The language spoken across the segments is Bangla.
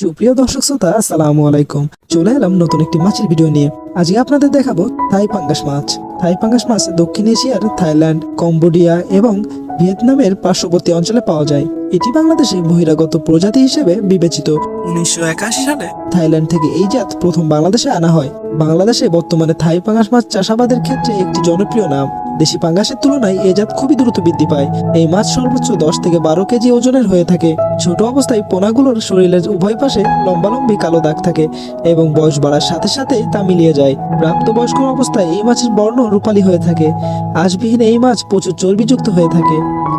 সুপ্রিয় দর্শক শ্রোতা, আসসালামু আলাইকুম। চলে এলাম নতুন একটি মাছের ভিডিও নিয়ে। আজকে আপনাদের দেখাবো থাই পাঙ্গাস মাছ। থাই পাঙ্গাস মাছ দক্ষিণ এশিয়ার থাইল্যান্ড, কম্বোডিয়া এবং ভিয়েতনামের পার্শ্ববর্তী অঞ্চলে পাওয়া যায়। এটি বাংলাদেশে বহিরাগত প্রজাতি হিসেবে বিবেচিত। উনিশশো একাশি সালে থাইল্যান্ড থেকে এই জাত প্রথম বাংলাদেশে আনা হয়। বাংলাদেশে বর্তমানে থাই পাঙ্গাস মাছ চাষাবাদের ক্ষেত্রে একটি জনপ্রিয় নাম। দেশি পাঙ্গাসের তুলনায় এ জাত খুবই দ্রুত বৃদ্ধি পায়। এই মাছ সর্বোচ্চ দশ থেকে বারো কেজি ওজনের হয়ে থাকে। ছোট অবস্থায় পোনাগুলোর শরীরের উভয় পাশে লম্বালম্বি কালো দাগ থাকে এবং বয়স বাড়ার সাথে সাথে তা মিলিয়ে যায়। প্রাপ্তবয়স্ক অবস্থায় এই মাছের বর্ণ রূপালী হয়ে থাকে। আশবিহীন এই মাছ প্রচুর চর্বিযুক্ত হয়ে থাকে।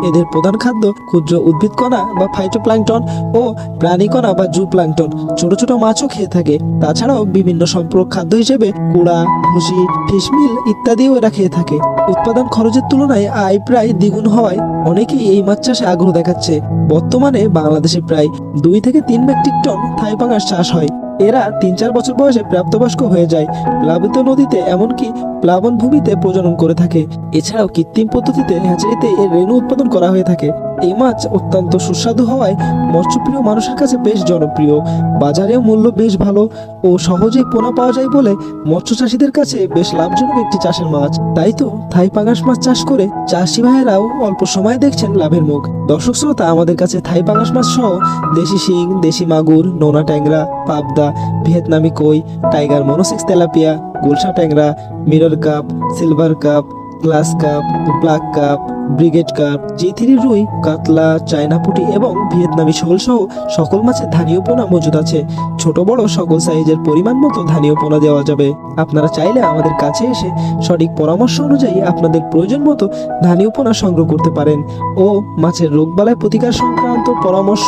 এদের প্রধান খাদ্য ক্ষুদ্র উদ্ভিদ কণা বা ফাইটোপ্লাঙ্কটন ও প্রাণী কণা বা জু প্লাঙ্কটন ছোট ছোট মাছও খেয়ে থাকে। তাছাড়াও বিভিন্ন সম্পূরক খাদ্য হিসেবে কুড়া, ভুসি ফিশমিল ইত্যাদিও এরা খেয়ে থাকে। উৎপাদন খরচের তুলনায় আয় প্রায় দ্বিগুণ হওয়ায় অনেকেই এই মাছ চাষে আগ্রহ দেখাচ্ছে। বর্তমানে বাংলাদেশে প্রায় দুই থেকে তিন মেট্রিক টন থাই পাঙাশ চাষ হয়। এরা তিন চার বছর বয়সে প্রাপ্তবয়স্ক হয়ে যায়। প্লাবিত নদীতে এমনকি প্লাবন ভূমিতে প্রজনন করে থাকে। এছাড়াও কৃত্রিম পদ্ধতিতে হ্যাচারিতে এর রেণু উৎপাদন করা হয়ে থাকে। এই মাছ অত্যন্ত সুস্বাদু হওয়ায় মৎস্যপ্রিয় মানুষের কাছে বেশ জনপ্রিয়। বাজারেও মূল্য বেশ ভালো ও সহজেই পোনা পাওয়া যায় বলে মৎস্য চাষীদের কাছে বেশ লাভজনক একটি চাষের মাছ। তাই তো থাই পাঙাশ মাছ চাষ করে চাষি ভাইয়েরাও অল্প সময়ে দেখছেন লাভের মুখ। দর্শক শ্রোতা, আমাদের কাছে থাই পাঙাশ মাছ সহ দেশি শিং, দেশি মাগুর, নোনা ট্যাংরা, পাবদা, ভিয়েতনামি কই, টাইগার মনোসিক্স তেলাপিয়া, গুলশা ট্যাংরা, mirror carp, silver carp glass carp, black carp, brigade carp, G three রুই, কাতলা চায়না পুঁটি এবং ভিয়েতনামি শোল সহ সকল মাছের ধানীয় পোনা মজুদ আছে। ছোট বড় সকল সাইজের পরিমাণ মতো ধানীয় পোনা দেওয়া যাবে। আপনারা চাইলে আমাদের কাছে এসে সঠিক পরামর্শ অনুযায়ী আপনাদের প্রয়োজন মতো ধানীয় পোনা সংগ্রহ করতে পারেন ও মাছের রোগবালাই প্রতিকার সংক্রান্ত পরামর্শ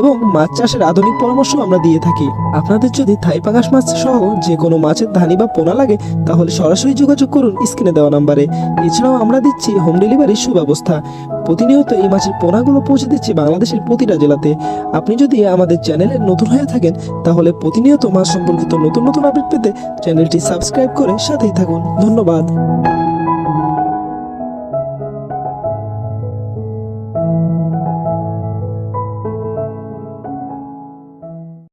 এবং মাছ চাষের আধুনিক পরামর্শ আমরা দিয়ে থাকি। আপনাদের যদি থাই পাঙাশ মাছ সহ যে কোনো মাছের ধানি বা পোনা লাগে, তাহলে সরাসরি যোগাযোগ করুন স্ক্রিনে দেওয়া নাম্বারে। এছাড়াও আমরা দিচ্ছি হোম ডেলিভারির সুব্যবস্থা। প্রতিনিয়ত এই মাছের পোনাগুলো পৌঁছে দিচ্ছি বাংলাদেশের প্রতিটা জেলাতে। আপনি যদি আমাদের চ্যানেলে নতুন হয়ে থাকেন, তাহলে প্রতিনিয়ত মাছ সম্পর্কিত নতুন নতুন আপডেট পেতে চ্যানেলটি সাবস্ক্রাইব করে সাথেই থাকুন। ধন্যবাদ।